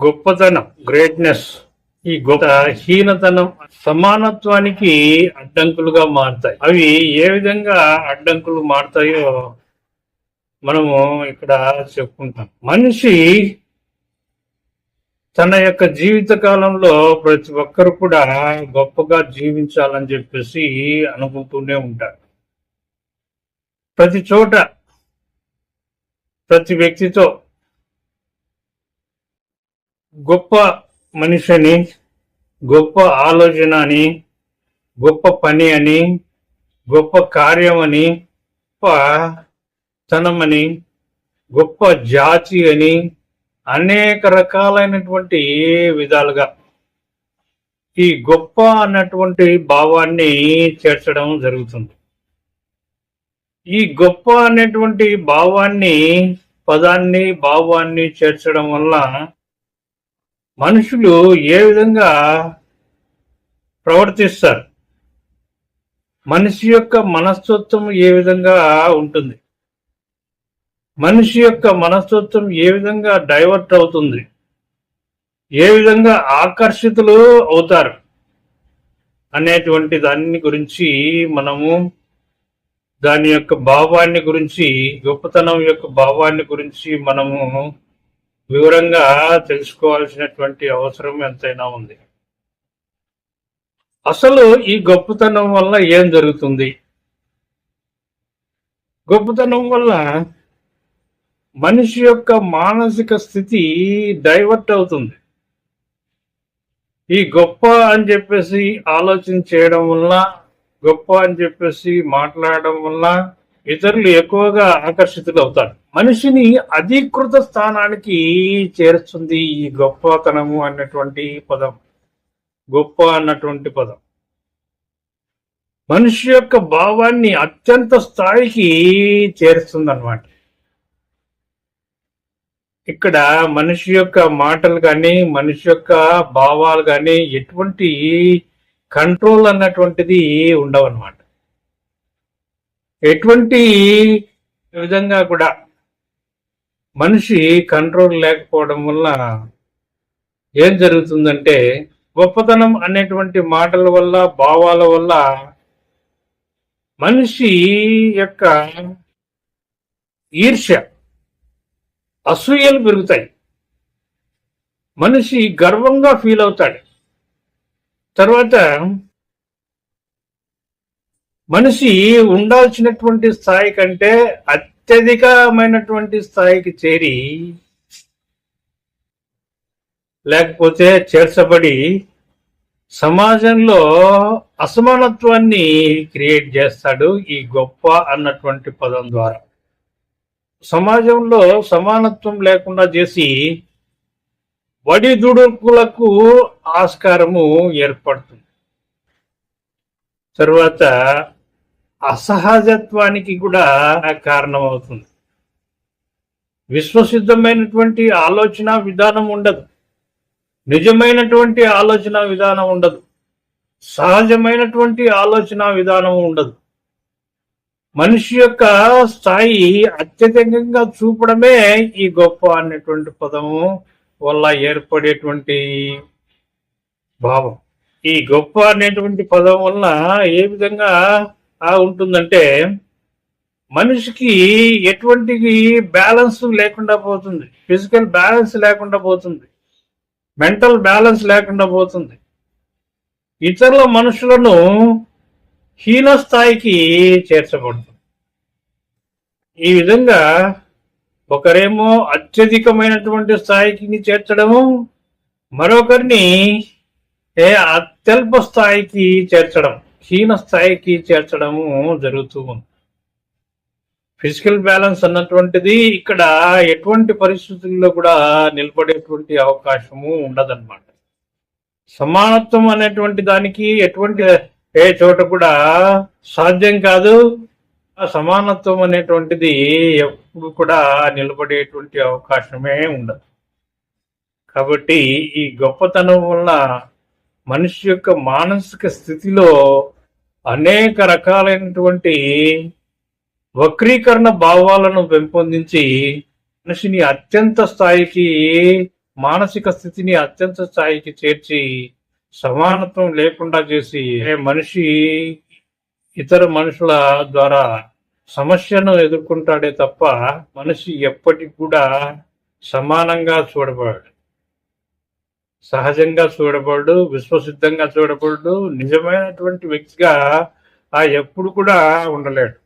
గొప్పతనం గ్రేట్నెస్ ఈ గొప్ప హీనతనం సమానత్వానికి అడ్డంకులుగా మారుతాయి. అవి ఏ విధంగా అడ్డంకులు మారుతాయో మనము ఇక్కడ చెప్పుకుంటాం. మనిషి తన యొక్క జీవిత కాలంలో ప్రతి ఒక్కరు కూడా గొప్పగా జీవించాలని చెప్పేసి అనుకుంటూనే ఉంటారు. ప్రతి చోట ప్రతి వ్యక్తితో గొప్ప మనిషిని గొప్ప ఆలోచన అని గొప్ప పని అని గొప్ప కార్యం అని గొప్ప తనమని గొప్ప జాతి అని అనేక రకాలైనటువంటి విధాలుగా ఈ గొప్ప అన్నటువంటి భావాన్ని చేర్చడం జరుగుతుంది. ఈ గొప్ప అనేటువంటి భావాన్ని పదాన్ని భావాన్ని చేర్చడం వల్ల మనుషులు ఏ విధంగా ప్రవర్తిస్తారు? మనిషి యొక్క మనస్తత్వం ఏ విధంగా ఉంటుంది? మనిషి యొక్క మనస్తత్వం ఏ విధంగా డైవర్ట్ అవుతుంది? ఏ విధంగా ఆకర్షితులు అవుతారు? అనేటువంటి దాని గురించి మనము దాని యొక్క భావాన్ని గురించి గొప్పతనం యొక్క భావాన్ని గురించి మనము వివరంగా తెలుసుకోవాల్సినటువంటి అవసరం ఎంతైనా ఉంది. అసలు ఈ గొప్పతనం వల్ల ఏం జరుగుతుంది? గొప్పతనం వల్ల మనిషి యొక్క మానసిక స్థితి డైవర్ట్ అవుతుంది. ఈ గొప్ప అని చెప్పేసి ఆలోచన చేయడం వల్ల గొప్ప అని చెప్పేసి మాట్లాడడం వల్ల ఇతరులు ఎక్కువగా ఆకర్షితులు అవుతారు మనిషిని అధీకృత స్థానానికి చేరుస్తుంది ఈ గొప్పతనము అన్నటువంటి పదం. గొప్ప అన్నటువంటి పదం. మనిషి యొక్క భావాన్ని అత్యంత స్థాయికి చేరుస్తుంది అనమాట ఇక్కడ మనిషి యొక్క మాటలు కానీ మనిషి యొక్క భావాలు కానీ ఎటువంటి కంట్రోల్ అన్నటువంటిది ఉండవు అనమాట ఎటువంటి విధంగా కూడా మనిషి కంట్రోల్ లేకపోవడం వల్ల ఏం జరుగుతుందంటే గొప్పతనం అనేటువంటి మాటల వల్ల భావాల వల్ల మనిషి యొక్క ఈర్ష్య అసూయలు పెరుగుతాయి. మనిషి గర్వంగా ఫీల్ అవుతాడు. తర్వాత మనిషి ఉండాల్సినటువంటి స్థాయి కంటే అత్యధికమైనటువంటి స్థాయికి చేరి లేకపోతే చేర్చబడి సమాజంలో అసమానత్వాన్ని క్రియేట్ చేస్తాడు ఈ గొప్ప అన్నటువంటి పదం ద్వారా. సమాజంలో సమానత్వం లేకుండా చేసి వడిదుడుకులకు ఆస్కారము ఏర్పడుతుంది. తర్వాత అసహజత్వానికి కూడా కారణమవుతుంది. విశ్వసిద్ధమైనటువంటి ఆలోచన విధానం ఉండదు. నిజమైనటువంటి ఆలోచన విధానం ఉండదు. సహజమైనటువంటి ఆలోచన విధానం ఉండదు. మనిషి యొక్క స్థాయి అత్యధికంగా చూపడమే ఈ గొప్ప అనేటువంటి పదము వల్ల ఏర్పడేటువంటి భావం. ఈ గొప్ప అనేటువంటి పదం వల్ల ఏ విధంగా ఉంటుందంటే మనిషికి ఎటువంటి బ్యాలెన్స్ లేకుండా పోతుంది. ఫిజికల్ బ్యాలెన్స్ లేకుండా పోతుంది. మెంటల్ బ్యాలెన్స్ లేకుండా పోతుంది. ఇతరుల మనుషులను హీన స్థాయికి చేర్చబడుతుంది ఈ విధంగా ఒకరేమో అత్యధికమైనటువంటి స్థాయికి చేర్చడము మరొకరిని ఏ అత్యల్ప స్థాయికి చేర్చడం. హీన స్థాయికి చేర్చడము జరుగుతూ ఉంది. ఫిజికల్ బ్యాలెన్స్ అన్నటువంటిది ఇక్కడ ఎటువంటి పరిస్థితుల్లో కూడా నిలబడేటువంటి అవకాశము ఉండదన్నమాట. సమానత్వం అనేటువంటి దానికి ఎటువంటి ఏ చోట కూడా సాధ్యం కాదు. ఆ సమానత్వం అనేటువంటిది ఎప్పుడు కూడా నిలబడేటువంటి అవకాశమే ఉండదు. కాబట్టి ఈ గొప్పతనం వల్ల మనిషి యొక్క మానసిక స్థితిలో అనేక రకాలైనటువంటి వక్రీకరణ భావాలను పెంపొందించి మనిషిని అత్యంత స్థాయికి మానసిక స్థితిని అత్యంత స్థాయికి చేర్చి సమానత్వం లేకుండా చేసి మనిషి ఇతర మనుషుల ద్వారా సమస్యను ఎదుర్కొంటాడే తప్ప మనిషి ఎప్పటికి కూడా సమానంగా చూడబడాడు. సహజంగా చూడబడు విశ్వసిద్ధంగా చూడబడు నిజమైనటువంటి వ్యక్తిగా ఆ ఎప్పుడు కూడా ఉండలేడు.